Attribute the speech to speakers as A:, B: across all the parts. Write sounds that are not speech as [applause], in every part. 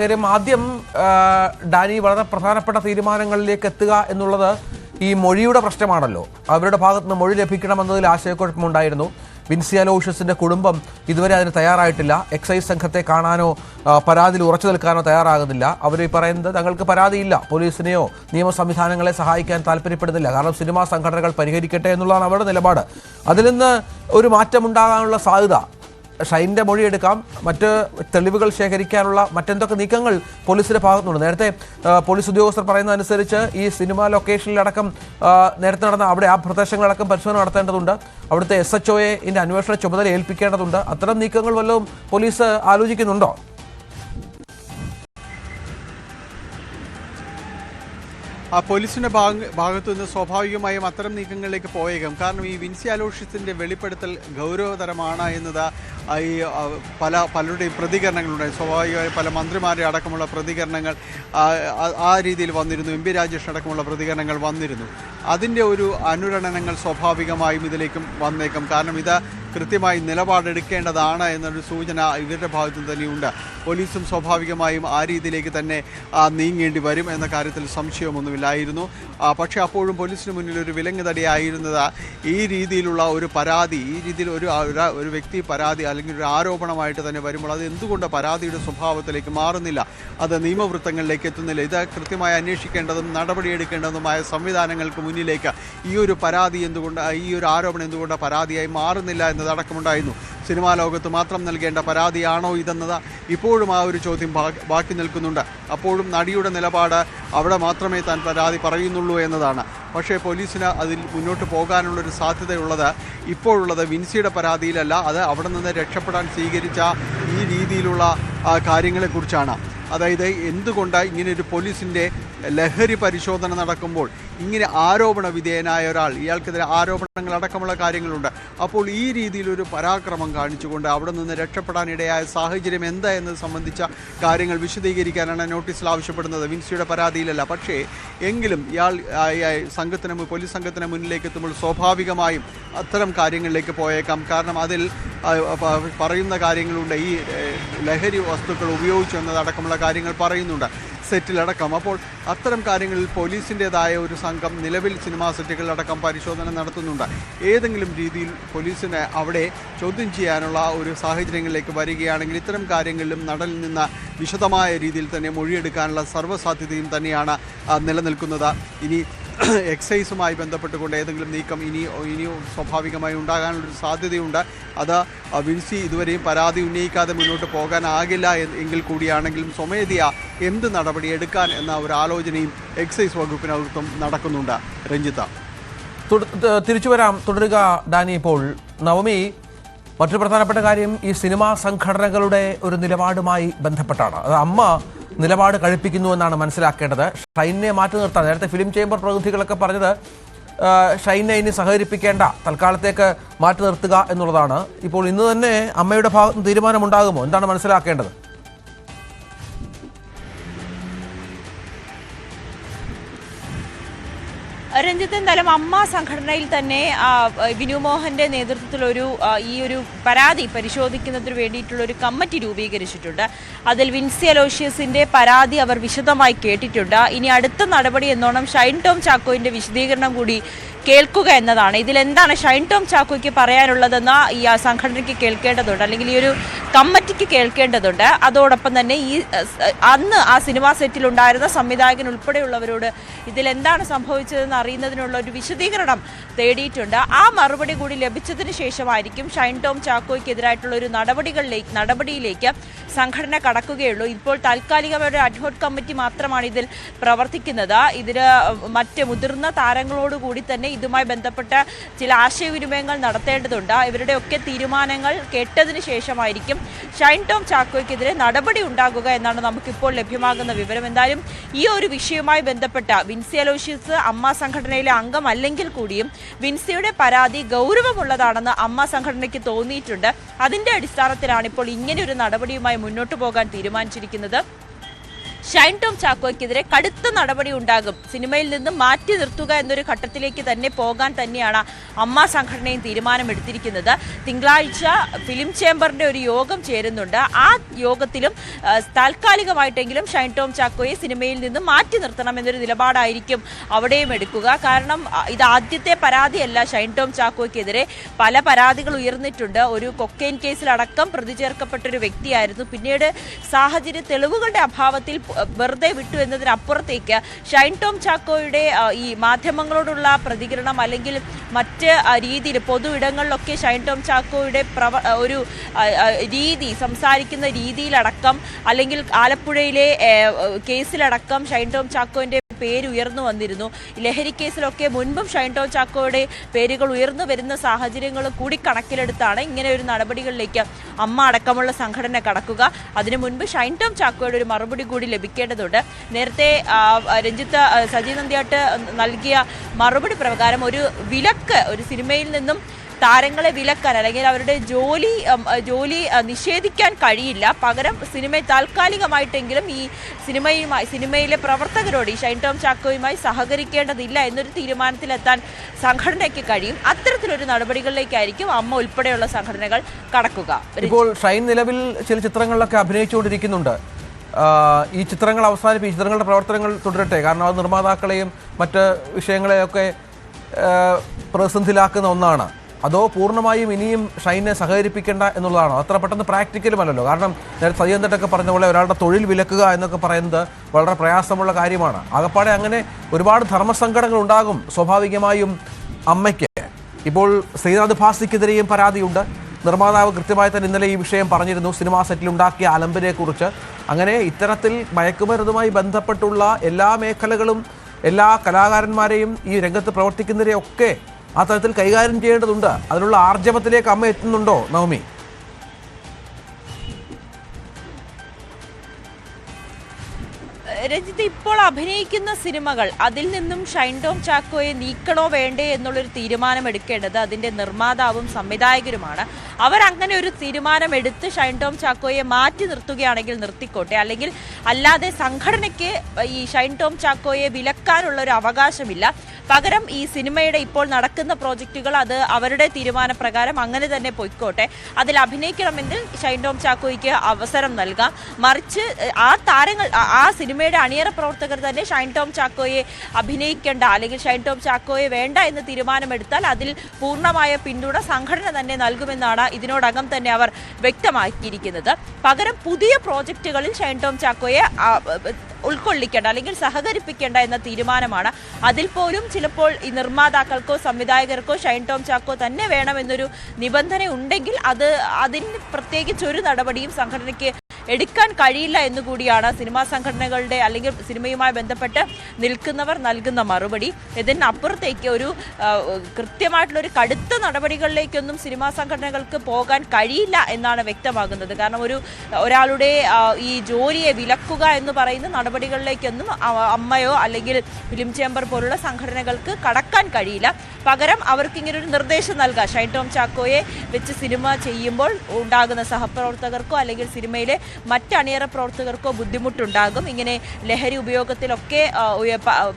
A: കാര്യം ആദ്യം ഡാനി വളരെ പ്രധാനപ്പെട്ട തീരുമാനങ്ങളിലേക്ക് എത്തുക എന്നുള്ളത് ഈ മൊഴിയുടെ പ്രശ്നമാണല്ലോ. അവരുടെ ഭാഗത്ത് നിന്ന് മൊഴി ലഭിക്കണമെന്നതിൽ ആശയക്കുഴപ്പമുണ്ടായിരുന്നു. വിൻസി അലോഷ്യസിന്റെ കുടുംബം ഇതുവരെ അതിന് തയ്യാറായിട്ടില്ല. എക്സൈസ് സംഘത്തെ കാണാനോ പരാതിയിൽ ഉറച്ചു നിൽക്കാനോ തയ്യാറാകുന്നില്ല. അവർ ഈ പറയുന്നത് തങ്ങൾക്ക് പരാതിയില്ല. പോലീസിനെയോ നിയമ സംവിധാനങ്ങളെ സഹായിക്കാൻ താല്പര്യപ്പെടുന്നില്ല. കാരണം സിനിമാ സംഘടനകൾ പരിഹരിക്കട്ടെ എന്നുള്ളതാണ് അവരുടെ നിലപാട്. അതിൽ നിന്ന് ഒരു മാറ്റമുണ്ടാകാനുള്ള സാധ്യത ഷൈന്റെ മൊഴിയെടുക്കാം മറ്റ് തെളിവുകൾ ശേഖരിക്കാനുള്ള മറ്റെന്തൊക്കെ നീക്കങ്ങൾ പോലീസിന്റെ ഭാഗത്തുനിന്നുണ്ട് നേരത്തെ പോലീസ് ഉദ്യോഗസ്ഥർ പറയുന്നതനുസരിച്ച് ഈ സിനിമാ ലൊക്കേഷനിലടക്കം നേരത്തെ നടന്ന അവിടെ ആ പ്രദേശങ്ങളടക്കം പരിശോധന നടത്തേണ്ടതുണ്ട്. അവിടുത്തെ എസ് എച്ച് ഒയെ ഇതിന്റെ അന്വേഷണ ചുമതല ഏൽപ്പിക്കേണ്ടതുണ്ട്. അത്തരം നീക്കങ്ങൾ വല്ലതും പോലീസ് ആലോചിക്കുന്നുണ്ടോ?
B: ആ പോലീസിന്റെ ഭാഗ ഭാഗത്തു നിന്ന് സ്വാഭാവികമായും അത്തരം നീക്കങ്ങളിലേക്ക് പോയേക്കാം. കാരണം ഈ വിൻസി അലോഷ്യത്തിന്റെ വെളിപ്പെടുത്തൽ ഗൗരവതരമാണ് എന്നത് ഈ പല പലരുടെയും പ്രതികരണങ്ങളുണ്ടായി സ്വാഭാവികമായി പല മന്ത്രിമാരുടെ അടക്കമുള്ള പ്രതികരണങ്ങൾ ആ, രീതിയിൽ വന്നിരുന്നു. എം പി രാജേഷ് അടക്കമുള്ള പ്രതികരണങ്ങൾ വന്നിരുന്നു. അതിന്റെ ഒരു അനുരണനങ്ങൾ സ്വാഭാവികമായും ഇതിലേക്കും വന്നേക്കും. കാരണം ഇത് കൃത്യമായി നിലപാടെടുക്കേണ്ടതാണ് എന്നൊരു സൂചന ഇവരുടെ ഭാഗത്തു തന്നെയുണ്ട്. പോലീസും സ്വാഭാവികമായും ആ രീതിയിലേക്ക് തന്നെ നീങ്ങേണ്ടി വരും എന്ന കാര്യത്തിൽ സംശയമൊന്നുമില്ലായിരുന്നു. പക്ഷേ അപ്പോഴും പോലീസിന് മുന്നിൽ ഒരു വിലങ്ങുതടിയായിരുന്നത് ഈ രീതിയിലുള്ള ഒരു പരാതി ഈ രീതിയിൽ ഒരു ഒരു- വ്യക്തി പരാതി അല്ലെങ്കിൽ ഒരു ആരോപണമായിട്ട് തന്നെ വരുമ്പോൾ അത് എന്തുകൊണ്ട് പരാതിയുടെ സ്വഭാവത്തിലേക്ക് മാറുന്നില്ല? അത് നിയമവൃത്തങ്ങളിലേക്ക് എത്തുന്നില്ല. ഇത് കൃത്യമായി അന്വേഷിക്കേണ്ടതും നടപടിയെടുക്കേണ്ടതുമായ സംവിധാനങ്ങൾക്ക് മുന്നിലേക്ക് ഈ ഒരു പരാതി എന്തുകൊണ്ട് ഈ ഒരു ആരോപണം എന്തുകൊണ്ട് പരാതിയായി മാറുന്നില്ല എന്നതടക്കമുണ്ടായിരുന്നു. സിനിമാ ലോകത്ത് മാത്രം നൽകേണ്ട പരാതിയാണോ ഇതെന്നത് ഇപ്പോഴും ആ ഒരു ചോദ്യം ബാക്കി നിൽക്കുന്നുണ്ട്. അപ്പോഴും നടിയുടെ നിലപാട് അവിടെ മാത്രമേ താൻ പരാതി പറയുന്നുള്ളൂ എന്നതാണ്. പക്ഷേ പോലീസിന് അതിൽ മുന്നോട്ട് പോകാനുള്ളൊരു സാധ്യതയുള്ളത് ഇപ്പോഴുള്ളത് വിൻസിയുടെ പരാതിയിലല്ല അത് അവിടെ നിന്ന് രക്ഷപ്പെടാൻ സ്വീകരിച്ച ഈ രീതിയിലുള്ള കാര്യങ്ങളെക്കുറിച്ചാണ്. അതായത് എന്തുകൊണ്ട് ഇങ്ങനെ ഒരു പോലീസിന്റെ ലഹരി പരിശോധന നടക്കുമ്പോൾ ഇങ്ങനെ ആരോപണ വിധേയനായ ഒരാൾ ഇയാൾക്കെതിരെ ആരോപണങ്ങൾ അടക്കമുള്ള കാര്യങ്ങളുണ്ട്. അപ്പോൾ ഈ രീതിയിലൊരു പരാക്രമം കാണിച്ചുകൊണ്ട് അവിടെ നിന്ന് രക്ഷപ്പെടാനിടയായ സാഹചര്യം എന്താ എന്നത് സംബന്ധിച്ച കാര്യങ്ങൾ വിശദീകരിക്കാനാണ് നോട്ടീസിൽ ആവശ്യപ്പെടുന്നത്. വിൻസിയുടെ പരാതിയിലല്ല. പക്ഷേ എങ്കിലും ഇയാൾ സംഘത്തിന് പോലീസ് സംഘത്തിന് മുന്നിലേക്ക് എത്തുമ്പോൾ സ്വാഭാവികമായും അത്തരം കാര്യങ്ങളിലേക്ക് പോയേക്കാം. കാരണം അതിൽ പറയുന്ന കാര്യങ്ങളുണ്ട്. ഈ ലഹരി വസ്തുക്കൾ ഉപയോഗിച്ചു എന്നതടക്കമുള്ള കാര്യങ്ങൾ പറയുന്നുണ്ട്. സെറ്റിലടക്കം. അപ്പോൾ അത്തരം കാര്യങ്ങളിൽ പോലീസിന്റെതായ ഒരു സംഘം നിലവിൽ സിനിമാ സെറ്റുകളിലടക്കം പരിശോധന നടത്തുന്നുണ്ട്. ഏതെങ്കിലും രീതിയിൽ പോലീസിനെ അവിടെ ചോദ്യം ചെയ്യാനുള്ള ഒരു സാഹചര്യങ്ങളിലേക്ക് വരികയാണെങ്കിൽ ഇത്തരം കാര്യങ്ങളിലും നടനിൽ നിന്ന് വിശദമായ രീതിയിൽ തന്നെ മൊഴിയെടുക്കാനുള്ള സർവസാധ്യതയും തന്നെയാണ് നിലനിൽക്കുന്നത്. ഇനി [clears throat] എക്സൈസുമായി ബന്ധപ്പെട്ടുകൊണ്ട് ഏതെങ്കിലും നീക്കം ഇനി ഇനി സ്വാഭാവികമായി ഉണ്ടാകാനുള്ളൊരു സാധ്യതയുണ്ട്. അത് വിൻസി ഇതുവരെയും പരാതി ഉന്നയിക്കാതെ മുന്നോട്ട് പോകാനാകില്ല എങ്കിൽ കൂടിയാണെങ്കിലും സ്വമേധയാ എന്ത് നടപടി എടുക്കാൻ എന്ന ഒരു ആലോചനയും എക്സൈസ് വകുപ്പിനകത്തും നടക്കുന്നുണ്ട്. രഞ്ജിത്ത.
A: തിരിച്ചു വരാം. തുടരുക ഡാനി ഇപ്പോൾ നവമി മറ്റൊരു പ്രധാനപ്പെട്ട കാര്യം ഈ സിനിമാ സംഘടനകളുടെ ഒരു നിലപാടുമായി ബന്ധപ്പെട്ടാണ്. അത് അമ്മ നിലപാട് കഴിപ്പിക്കുന്നു എന്നാണ് മനസ്സിലാക്കേണ്ടത്. ഷൈനെ മാറ്റി നിർത്താൻ നേരത്തെ ഫിലിം ചേംബർ പ്രതിനിധികളൊക്കെ പറഞ്ഞത് ഷൈനെ ഇനി സഹകരിപ്പിക്കേണ്ട തൽക്കാലത്തേക്ക് മാറ്റി നിർത്തുക എന്നുള്ളതാണ്. ഇപ്പോൾ ഇന്ന് തന്നെ അമ്മയുടെ ഭാഗത്ത് തീരുമാനമുണ്ടാകുമോ? എന്താണ് മനസ്സിലാക്കേണ്ടത്?
C: രഞ്ജിത്ത് എന്തായാലും അമ്മ സംഘടനയിൽ തന്നെ വിനു മോഹന്റെ നേതൃത്വത്തിൽ ഒരു ഈ ഒരു പരാതി പരിശോധിക്കുന്നതിന് വേണ്ടിയിട്ടുള്ള ഒരു കമ്മിറ്റി രൂപീകരിച്ചിട്ടുണ്ട്. അതിൽ വിൻസി അലോഷ്യസിന്റെ പരാതി അവർ വിശദമായി കേട്ടിട്ടുണ്ട്. ഇനി അടുത്ത നടപടി എന്നോണം ഷൈൻ ടോം ചാക്കോയുടെ വിശദീകരണം കൂടി കേൾക്കുക എന്നതാണ്. ഇതിൽ എന്താണ് ഷൈൻ ടോം ചാക്കോയ്ക്ക് പറയാനുള്ളതെന്ന് ഈ സംഘടനയ്ക്ക് കേൾക്കേണ്ടതുണ്ട്. അല്ലെങ്കിൽ ഈ ഒരു കമ്മിറ്റിക്ക് കേൾക്കേണ്ടതുണ്ട്. അതോടൊപ്പം തന്നെ ഈ അന്ന് ആ സിനിമാ സെറ്റിൽ ഉണ്ടായിരുന്ന സംവിധായകൻ ഉൾപ്പെടെയുള്ളവരോട് ഇതിൽ എന്താണ് സംഭവിച്ചതെന്ന് അറിയുന്നതിനുള്ള ഒരു വിശദീകരണം തേടിയിട്ടുണ്ട്. ആ മറുപടി കൂടി ലഭിച്ചതിന് ശേഷമായിരിക്കും ഷൈൻ ടോം ചാക്കോയ്ക്കെതിരായിട്ടുള്ള ഒരു നടപടികളിലേക്ക് നടപടിയിലേക്ക് സംഘടന കടക്കുകയുള്ളൂ. ഇപ്പോൾ താൽക്കാലികമായ ഒരു അഡ്ഹോക് കമ്മിറ്റി മാത്രമാണ് ഇതിൽ പ്രവർത്തിക്കുന്നത്. ഇതിന് മറ്റ് മുതിർന്ന താരങ്ങളോടുകൂടി തന്നെ ഇതുമായി ബന്ധപ്പെട്ട ചില ആശയവിനിമയങ്ങൾ നടത്തേണ്ടതുണ്ട്. ഇവരുടെയൊക്കെ തീരുമാനങ്ങൾ കേട്ടതിന് ശേഷമായിരിക്കും ഷൈൻ ടോം ചാക്കോയ്ക്കെതിരെ നടപടി ഉണ്ടാകുക എന്നാണ് നമുക്കിപ്പോൾ ലഭ്യമാകുന്ന വിവരം. എന്തായാലും ഈ ഒരു വിഷയവുമായി ബന്ധപ്പെട്ട വിൻസി അലോഷ്യസ് അമ്മ സംഘടനയിലെ അംഗമല്ലെങ്കിൽ കൂടിയും വിൻസിയുടെ പരാതി ഗൗരവമുള്ളതാണെന്ന് അമ്മ സംഘടനയ്ക്ക് തോന്നിയിട്ടുണ്ട്. അതിന്റെ അടിസ്ഥാനത്തിലാണ് ഇപ്പോൾ ഇങ്ങനെ ഒരു നടപടിയുമായി മുന്നോട്ട് പോകാൻ തീരുമാനിച്ചിരിക്കുന്നത്. ഷൈൻ ടോം ചാക്കോയ്ക്കെതിരെ കടുത്ത നടപടി ഉണ്ടാകും. സിനിമയിൽ നിന്ന് മാറ്റി നിർത്തുക എന്നൊരു ഘട്ടത്തിലേക്ക് തന്നെ പോകാൻ തന്നെയാണ് അമ്മ സംഘടനയും തീരുമാനമെടുത്തിരിക്കുന്നത്. തിങ്കളാഴ്ച ഫിലിം ചേംബറിന്റെ ഒരു യോഗം ചേരുന്നുണ്ട്. ആ യോഗത്തിലും താൽക്കാലികമായിട്ടെങ്കിലും ഷൈൻ ടോം ചാക്കോയെ സിനിമയിൽ നിന്ന് മാറ്റി നിർത്തണം എന്നൊരു നിലപാടായിരിക്കും അവിടെയും എടുക്കുക. കാരണം ഇത് ആദ്യത്തെ പരാതിയല്ല ഷൈൻ ടോം ചാക്കോയ്ക്കെതിരെ. പല പരാതികൾ ഉയർന്നിട്ടുണ്ട്. ഒരു കൊക്കെയിൻ കേസിലടക്കം പ്രതി ചേർക്കപ്പെട്ട ഒരു വ്യക്തിയായിരുന്നു. പിന്നീട് സാഹചര്യ തെളിവുകളുടെ അഭാവത്തിൽ വെറുതെ വിട്ടു എന്നതിനപ്പുറത്തേക്ക് ഷൈൻ ടോം ചാക്കോയുടെ ഈ മാധ്യമങ്ങളോടുള്ള പ്രതികരണം അല്ലെങ്കിൽ മറ്റ് രീതിയിൽ പൊതു ഇടങ്ങളിലൊക്കെ ഷൈൻ ടോം ചാക്കോയുടെ പ്രവ ഒരു രീതി സംസാരിക്കുന്ന രീതിയിലടക്കം അല്ലെങ്കിൽ ആലപ്പുഴയിലെ കേസിലടക്കം ഷൈൻ ടോം ചാക്കോന്റെ പേര് ഉയർന്നു വന്നിരുന്നു. ലഹരി കേസിലൊക്കെ മുൻപും ഷൈൻ ടോം ചാക്കോയുടെ പേരുകൾ ഉയർന്നു വരുന്ന സാഹചര്യങ്ങൾ കൂടി കണക്കിലെടുത്താണ് ഇങ്ങനെ ഒരു നടപടികളിലേക്ക് അമ്മ അടക്കമുള്ള സംഘടന കടക്കുക. അതിനു മുൻപ് ഷൈൻ ടോം ചാക്കോയുടെ ഒരു മറുപടി കൂടി ലഭിക്കേണ്ടതുണ്ട്. നേരത്തെ രഞ്ജിത്ത് സജി നന്ദിയാട്ട് നൽകിയ മറുപടി പ്രകാരം ഒരു വിലക്ക് ഒരു സിനിമയിൽ നിന്നും താരങ്ങളെ വിലക്കാൻ അല്ലെങ്കിൽ അവരുടെ ജോലി ജോലി നിഷേധിക്കാൻ കഴിയില്ല. പകരം സിനിമ താൽക്കാലികമായിട്ടെങ്കിലും ഈ സിനിമയുമായി സിനിമയിലെ പ്രവർത്തകരോട് ഈ ഷൈൻ ടോം ചാക്കോയുമായി സഹകരിക്കേണ്ടതില്ല എന്നൊരു തീരുമാനത്തിലെത്താൻ സംഘടനയ്ക്ക് കഴിയും. അത്തരത്തിലൊരു നടപടികളിലേക്കായിരിക്കും അമ്മ ഉൾപ്പെടെയുള്ള സംഘടനകൾ കടക്കുക.
A: ഇപ്പോൾ ഷൈൻ നിലവിൽ ചില ചിത്രങ്ങളിലൊക്കെ അഭിനയിച്ചുകൊണ്ടിരിക്കുന്നുണ്ട്. ഈ ചിത്രങ്ങൾ അവസാനിപ്പിച്ച് ചിത്രങ്ങളുടെ പ്രവർത്തനങ്ങൾ തുടരട്ടെ? കാരണം അത് നിർമ്മാതാക്കളെയും മറ്റ് വിഷയങ്ങളെയൊക്കെ പ്രതിസന്ധിയിലാക്കുന്ന ഒന്നാണ്. അതോ പൂർണമായും ഇനിയും ഷൈനെ സഹകരിപ്പിക്കേണ്ട എന്നുള്ളതാണോ? അത്ര പെട്ടെന്ന് പ്രാക്ടിക്കലുമല്ലല്ലോ കാരണം നേരത്തെ സയ്യന്തട്ടൊക്കെ പറഞ്ഞ പോലെ ഒരാളുടെ തൊഴിൽ വിലക്കുക എന്നൊക്കെ പറയുന്നത് വളരെ പ്രയാസമുള്ള കാര്യമാണ്. ആകപ്പാടെ അങ്ങനെ ഒരുപാട് ധർമ്മസങ്കടങ്ങൾ ഉണ്ടാകും സ്വാഭാവികമായും അമ്മയ്ക്ക്. ഇപ്പോൾ ശ്രീനാഥ് ഭാസിക്കെതിരെയും പരാതിയുണ്ട്. നിർമ്മാതാവ് കൃത്യമായി തന്നെ ഇന്നലെ ഈ വിഷയം പറഞ്ഞിരുന്നു. സിനിമാ സെറ്റിൽ ഉണ്ടാക്കിയ അലമ്പിനെക്കുറിച്ച്. അങ്ങനെ ഇത്തരത്തിൽ മയക്കുമരുന്നുമായി ബന്ധപ്പെട്ടുള്ള എല്ലാ മേഖലകളും എല്ലാ കലാകാരന്മാരെയും ഈ രംഗത്ത് പ്രവർത്തിക്കുന്നവരെയൊക്കെ ആ തരത്തിൽ കൈകാര്യം ചെയ്യേണ്ടതുണ്ട്. അതിനുള്ള ആർജവത്തിലേക്ക് അമ്മ എത്തുന്നുണ്ടോ നവമി?
C: രഞ്ജിത്ത് ഇപ്പോൾ അഭിനയിക്കുന്ന സിനിമകൾ അതിൽ നിന്നും ഷൈൻ ടോം ചാക്കോയെ നീക്കണോ വേണ്ടേ എന്നുള്ളൊരു തീരുമാനം എടുക്കേണ്ടത് അതിന്റെ നിർമ്മാതാവും സംവിധായകരുമാണ്. അവർ അങ്ങനെ ഒരു തീരുമാനം എടുത്ത് ഷൈൻ ടോം ചാക്കോയെ മാറ്റി നിർത്തുകയാണെങ്കിൽ നിർത്തിക്കോട്ടെ. അല്ലെങ്കിൽ അല്ലാതെ സംഘടനയ്ക്ക് ഈ ഷൈൻ ടോം ചാക്കോയെ വിലക്കാനുള്ള ഒരു അവകാശമില്ല. പകരം ഈ സിനിമയുടെ ഇപ്പോൾ നടക്കുന്ന പ്രോജക്റ്റുകൾ അത് അവരുടെ തീരുമാനപ്രകാരം അങ്ങനെ തന്നെ പൊയ്ക്കോട്ടെ. അതിൽ അഭിനയിക്കണമെങ്കിൽ ഷൈൻ ടോം ചാക്കോയ്ക്ക് അവസരം നൽകാം. മറിച്ച് ആ താരങ്ങൾ ആ- സിനിമയുടെ അണിയറ പ്രവർത്തകർ തന്നെ ഷൈൻ ടോം ചാക്കോയെ അഭിനയിക്കേണ്ട അല്ലെങ്കിൽ ഷൈൻ ടോം ചാക്കോയെ വേണ്ട എന്ന് തീരുമാനമെടുത്താൽ അതിൽ പൂർണമായ പിന്തുണ സംഘടന തന്നെ നൽകുമെന്നാണ് ഇതിനോടകം തന്നെ അവർ വ്യക്തമാക്കിയിരിക്കുന്നത്. പകരം പുതിയ പ്രോജക്റ്റുകളിൽ ഷൈൻ ടോം ചാക്കോയെ ഉൾക്കൊള്ളിക്കേണ്ട അല്ലെങ്കിൽ സഹകരിപ്പിക്കേണ്ട എന്ന തീരുമാനമാണ്. അതിൽ പോലും ചിലപ്പോൾ ഈ നിർമ്മാതാക്കൾക്കോ സംവിധായകർക്കോ ഷൈൻ ടോം ചാക്കോ തന്നെ വേണമെന്നൊരു നിബന്ധന ഉണ്ടെങ്കിൽ അത് അതിന് പ്രത്യേകിച്ച് ഒരു നടപടിയും സംഘടനയ്ക്ക് എടുക്കാൻ കഴിയില്ല എന്നുകൂടിയാണ് സിനിമാ സംഘടനകളുടെ അല്ലെങ്കിൽ സിനിമയുമായി ബന്ധപ്പെട്ട് നിൽക്കുന്നവർ നൽകുന്ന മറുപടി. ഇതിനപ്പുറത്തേക്ക് ഒരു കൃത്യമായിട്ടുള്ള ഒരു കടുത്ത നടപടികളിലേക്കൊന്നും സിനിമാ സംഘടനകൾക്ക് പോകാൻ കഴിയില്ല എന്നാണ് വ്യക്തമാകുന്നത്. കാരണം ഒരു ഒരാളുടെ ഈ ജോലിയെ വിലക്കുക എന്ന് പറയുന്ന നടപടികളിലേക്കൊന്നും അമ്മയോ അല്ലെങ്കിൽ ഫിലിം ചേംബർ പോലുള്ള സംഘടനകൾക്ക് കടക്കാൻ കഴിയില്ല. പകരം അവർക്ക് ഇങ്ങനെ ഒരു നിർദ്ദേശം നൽകാം. ഷൈൻ ടോം ചാക്കോയെ വെച്ച് സിനിമ ചെയ്യുമ്പോൾ ഉണ്ടാകുന്ന സഹപ്രവർത്തകർക്കോ അല്ലെങ്കിൽ സിനിമയിലെ മറ്റ് അണിയറ പ്രവർത്തകർക്കോ ബുദ്ധിമുട്ടുണ്ടാകും. ഇങ്ങനെ ലഹരി ഉപയോഗത്തിലൊക്കെ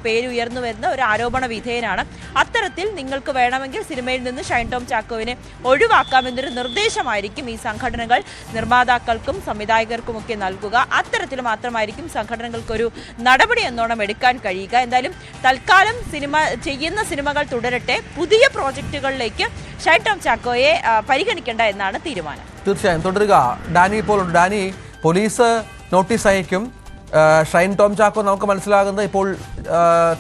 C: പേര് വരുന്ന ഒരു ആരോപണ വിധേയനാണ്. അത്തരത്തിൽ നിങ്ങൾക്ക് വേണമെങ്കിൽ സിനിമയിൽ നിന്ന് ഷൈൻ ടോം ചാക്കോവിനെ ഒഴിവാക്കാമെന്നൊരു നിർദ്ദേശമായിരിക്കും ഈ സംഘടനകൾ നിർമ്മാതാക്കൾക്കും സംവിധായകർക്കുമൊക്കെ നൽകുക. അത്തരത്തിൽ മാത്രമായിരിക്കും സംഘടനകൾക്കൊരു നടപടി എന്നോണം എടുക്കാൻ കഴിയുക. എന്തായാലും തൽക്കാലം സിനിമ ചെയ്യുന്ന സിനിമകൾ തുടരട്ടെ. പുതിയ പ്രോജക്റ്റുകളിലേക്ക് ഷൈൻ ടോം ചാക്കോയെ പരിഗണിക്കേണ്ട എന്നാണ് തീരുമാനം.
A: തീർച്ചയായും. തുടരുക. ഡാനി ഇപ്പോൾ ഡാനി പോലീസ് നോട്ടീസ് അയക്കും. ഷൈൻ ടോം ചാക്കോ നമുക്ക് മനസ്സിലാകുന്നത് ഇപ്പോൾ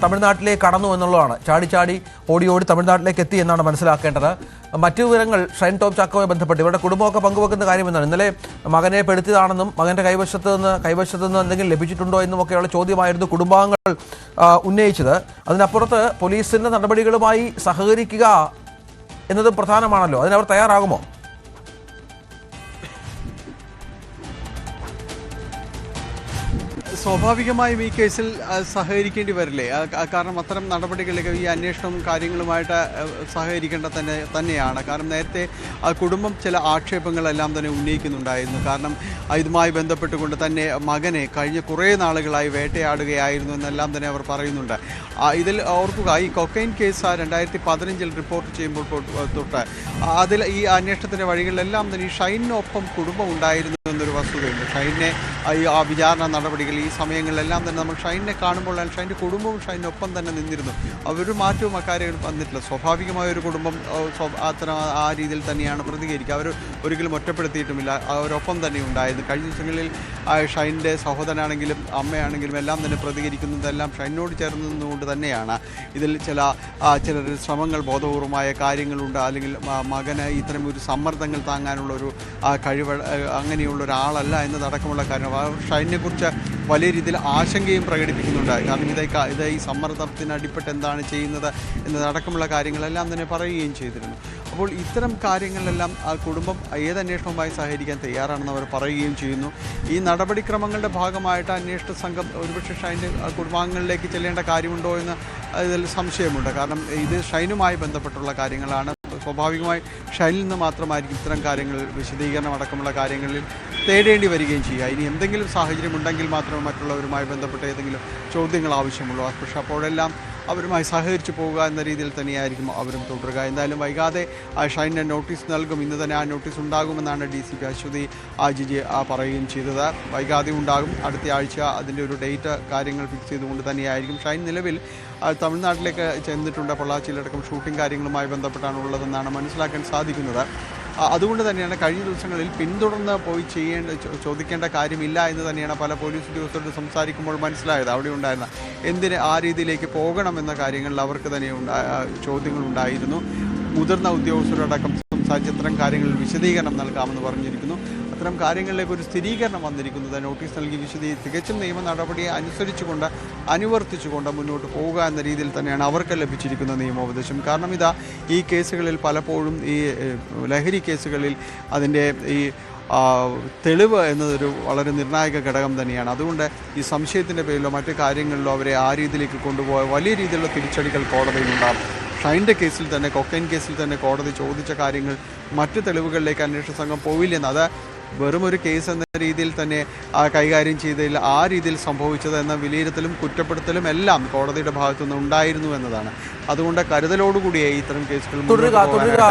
A: തമിഴ്നാട്ടിലേക്ക് കടന്നു എന്നുള്ളതാണ്. ചാടി ചാടി ഓടി ഓടി തമിഴ്നാട്ടിലേക്ക് എത്തി എന്നാണ് മനസ്സിലാക്കേണ്ടത്. മറ്റു വിവരങ്ങൾ ഷൈൻ ടോം ചാക്കോയെ ബന്ധപ്പെട്ട് ഇവരുടെ കുടുംബമൊക്കെ പങ്കുവെക്കുന്ന കാര്യം എന്നാണ് ഇന്നലെ മകനെ പെടുത്തിയതാണെന്നും മകന്റെ കൈവശത്ത് നിന്ന് കൈവശത്ത് നിന്ന് എന്തെങ്കിലും ലഭിച്ചിട്ടുണ്ടോ എന്നും ഒക്കെയുള്ള ചോദ്യമായിരുന്നു കുടുംബാംഗങ്ങൾ ഉന്നയിച്ചത്. അതിനപ്പുറത്ത് പോലീസിന്റെ നടപടികളുമായി സഹകരിക്കുക എന്നതും പ്രധാനമാണല്ലോ. അതിനവർ തയ്യാറാകുമോ?
B: സ്വാഭാവികമായും ഈ കേസിൽ സഹകരിക്കേണ്ടി വരില്ലേ? കാരണം അത്തരം നടപടികളൊക്കെ ഈ അന്വേഷണവും കാര്യങ്ങളുമായിട്ട് സഹകരിക്കേണ്ട തന്നെ തന്നെയാണ്. കാരണം നേരത്തെ ആ കുടുംബം ചില ആക്ഷേപങ്ങളെല്ലാം തന്നെ ഉന്നയിക്കുന്നുണ്ടായിരുന്നു. കാരണം ഇതുമായി ബന്ധപ്പെട്ടുകൊണ്ട് തന്നെ മകനെ കഴിഞ്ഞ കുറേ നാളുകളായി വേട്ടയാടുകയായിരുന്നു എന്നെല്ലാം തന്നെ അവർ പറയുന്നുണ്ട്. ഇതിൽ ഓർക്കുക ഈ കൊക്കൈൻ കേസ് രണ്ടായിരത്തി പതിനഞ്ചിൽ റിപ്പോർട്ട് ചെയ്യുമ്പോൾ തൊട്ട് അതിൽ ഈ അന്വേഷണത്തിന്റെ വഴികളിലെല്ലാം തന്നെ ഈ ഷൈനൊപ്പം കുടുംബം ഉണ്ടായിരുന്നു എന്നൊരു വസ്തുതയുണ്ട്. ഷൈനെ ഈ ആ വിചാരണ നടപടികൾ ഈ സമയങ്ങളിലെല്ലാം തന്നെ നമ്മൾ ഷൈനിനെ കാണുമ്പോൾ ഷൈന്റെ കുടുംബവും ഷൈനൊപ്പം തന്നെ നിന്നിരുന്നു. അവർ മാറ്റവും അക്കാര്യങ്ങൾ വന്നിട്ടില്ല. സ്വാഭാവികമായ ഒരു കുടുംബം ആ, അത്തരം ആ രീതിയിൽ തന്നെയാണ് പ്രതികരിക്കുക. അവർ ഒരിക്കലും ഒറ്റപ്പെടുത്തിയിട്ടുമില്ല. അവരൊപ്പം തന്നെ ഉണ്ടായിരുന്നു. കഴിഞ്ഞ ദിവസങ്ങളിൽ ഷൈന്റെ സഹോദരനാണെങ്കിലും അമ്മയാണെങ്കിലും എല്ലാം തന്നെ പ്രതികരിക്കുന്നതെല്ലാം ഷൈനോട് ചേർന്ന് നിന്നുകൊണ്ട് തന്നെയാണ്. ഇതിൽ ചില ചില ശ്രമങ്ങൾ ബോധപൂർവമായ കാര്യങ്ങളുണ്ട്. അല്ലെങ്കിൽ മകന് ഇത്തരം ഒരു സമ്മർദ്ദങ്ങൾ താങ്ങാനുള്ള ഒരു കഴിവ് അങ്ങനെയുള്ള ഒരാളല്ല എന്നതടക്കമുള്ള കാര്യം ഷൈനെ കുറിച്ച് വലിയ രീതിയിൽ ആശങ്കയും പ്രകടിപ്പിക്കുന്നുണ്ട്. കാരണം ഇത് ഇത് ഈ സമ്മർദ്ദത്തിന് അടിപ്പെട്ട് എന്താണ് ചെയ്യുന്നത് എന്ന എന്നതടക്കമുള്ള കാര്യങ്ങളെല്ലാം തന്നെ പറയുകയും ചെയ്തിരുന്നു. അപ്പോൾ ഇത്തരം കാര്യങ്ങളിലെല്ലാം ആ കുടുംബം ഏത് അന്വേഷണവുമായി സഹകരിക്കാൻ തയ്യാറാണെന്ന് അവർ പറയുകയും ചെയ്യുന്നു. ഈ നടപടിക്രമങ്ങളുടെ ഭാഗമായിട്ട് അന്വേഷണ സംഘം ഒരുപക്ഷെ ഷൈന്റെ കുടുംബാംഗങ്ങളിലേക്ക് ചെല്ലേണ്ട കാര്യമുണ്ടോ എന്ന് ഇതിൽ സംശയമുണ്ട്. കാരണം ഇത് ഷൈനുമായി ബന്ധപ്പെട്ടുള്ള കാര്യങ്ങളാണ്. സ്വാഭാവികമായി ഷൈനിൽ നിന്ന് മാത്രമായിരിക്കും ഇത്തരം കാര്യങ്ങൾ വിശദീകരണം അടക്കമുള്ള കാര്യങ്ങളിൽ തേടേണ്ടി വരികയും ചെയ്യുക. ഇനി എന്തെങ്കിലും സാഹചര്യം ഉണ്ടെങ്കിൽ മാത്രമേ മറ്റുള്ളവരുമായി ബന്ധപ്പെട്ട് ഏതെങ്കിലും ചോദ്യങ്ങൾ ആവശ്യമുള്ളൂ. പക്ഷേ അപ്പോഴെല്ലാം അവരുമായി സഹകരിച്ചു പോവുക എന്ന രീതിയിൽ തന്നെയായിരിക്കും അവരും തുടരുക. എന്തായാലും വൈകാതെ ആ ഷൈനെ നോട്ടീസ് നൽകും. ഇന്ന് തന്നെ ആ നോട്ടീസ് ഉണ്ടാകുമെന്നാണ് ഡി സി പി അശ്വതി ആജിജി പറയുകയും ചെയ്തത്. വൈകാതെ ഉണ്ടാകും. അടുത്ത ആഴ്ച അതിന്റെ ഒരു ഡേറ്റ് കാര്യങ്ങൾ ഫിക്സ് ചെയ്തുകൊണ്ട് തന്നെയായിരിക്കും. ഷൈൻ നിലവിൽ തമിഴ്നാട്ടിലേക്ക് ചെന്നിട്ടുണ്ട്. പൊള്ളാച്ചിയിലടക്കം ഷൂട്ടിംഗ് കാര്യങ്ങളുമായി ബന്ധപ്പെട്ടാണ് ഉള്ളതെന്നാണ് മനസ്സിലാക്കാൻ സാധിക്കുന്നത്. അതുകൊണ്ട് തന്നെയാണ് കഴിഞ്ഞ ദിവസങ്ങളിൽ പിന്തുടർന്ന് പോയി ചെയ്യേണ്ട ചോദിക്കേണ്ട കാര്യമില്ല എന്ന് തന്നെയാണ് പല പോലീസ് ഉദ്യോഗസ്ഥരോട് സംസാരിക്കുമ്പോൾ മനസ്സിലായത്. അവിടെ ഉണ്ടായിരുന്ന എന്തിന് ആ രീതിയിലേക്ക് പോകണം എന്ന കാര്യങ്ങളിൽ അവർക്ക് തന്നെ ചോദ്യങ്ങൾ ഉണ്ടായിരുന്നു മുതിർന്ന ഉദ്യോഗസ്ഥരോടക്കം സംസാരിച്ച് ഇത്തരം കാര്യങ്ങളിൽ വിശദീകരണം നൽകാമെന്ന് പറഞ്ഞിരിക്കുന്നു. അത്തരം കാര്യങ്ങളിലേക്ക് ഒരു സ്ഥിരീകരണം വന്നിരിക്കുന്നത്. നോട്ടീസ് നൽകി വിശദീ തികച്ചും നിയമ നടപടിയെ അനുസരിച്ചുകൊണ്ട് അനുവർത്തിച്ചുകൊണ്ട് മുന്നോട്ട് പോവുക എന്ന രീതിയിൽ തന്നെയാണ് അവർക്ക് ലഭിച്ചിരിക്കുന്ന നിയമോപദേശം. കാരണം ഇതാ ഈ കേസുകളിൽ പലപ്പോഴും ഈ ലഹരി കേസുകളിൽ അതിന്റെ ഈ തെളിവ് എന്നതൊരു വളരെ നിർണായക ഘടകം തന്നെയാണ്. അതുകൊണ്ട് ഈ സംശയത്തിന്റെ പേരിലോ മറ്റു കാര്യങ്ങളിലോ അവരെ ആ രീതിയിലേക്ക് കൊണ്ടുപോയ വലിയ രീതിയിലുള്ള തിരിച്ചടികൾ കോടതിയിലുണ്ടാകും ഷൈന്റെ കേസിൽ തന്നെ കൊക്കൈൻ കേസിൽ തന്നെ കോടതി ചോദിച്ച കാര്യങ്ങൾ മറ്റ് തെളിവുകളിലേക്ക് അന്വേഷണ സംഘം പോവില്ലെന്ന്. അത് വെറും ഒരു കേസ് എന്ന രീതിയിൽ തന്നെ ആ, കൈകാര്യം ചെയ്തതിൽ ആ രീതിയിൽ സംഭവിച്ചത് എന്ന വിലയിരുത്തലും കുറ്റപ്പെടുത്തലും എല്ലാം കോടതിയുടെ ഭാഗത്തുനിന്ന് ഉണ്ടായിരുന്നു എന്നതാണ്. അതുകൊണ്ട് കരുതലോടുകൂടിയായി ഇത്തരം കേസുകൾ
A: തുടരുക തുടരുക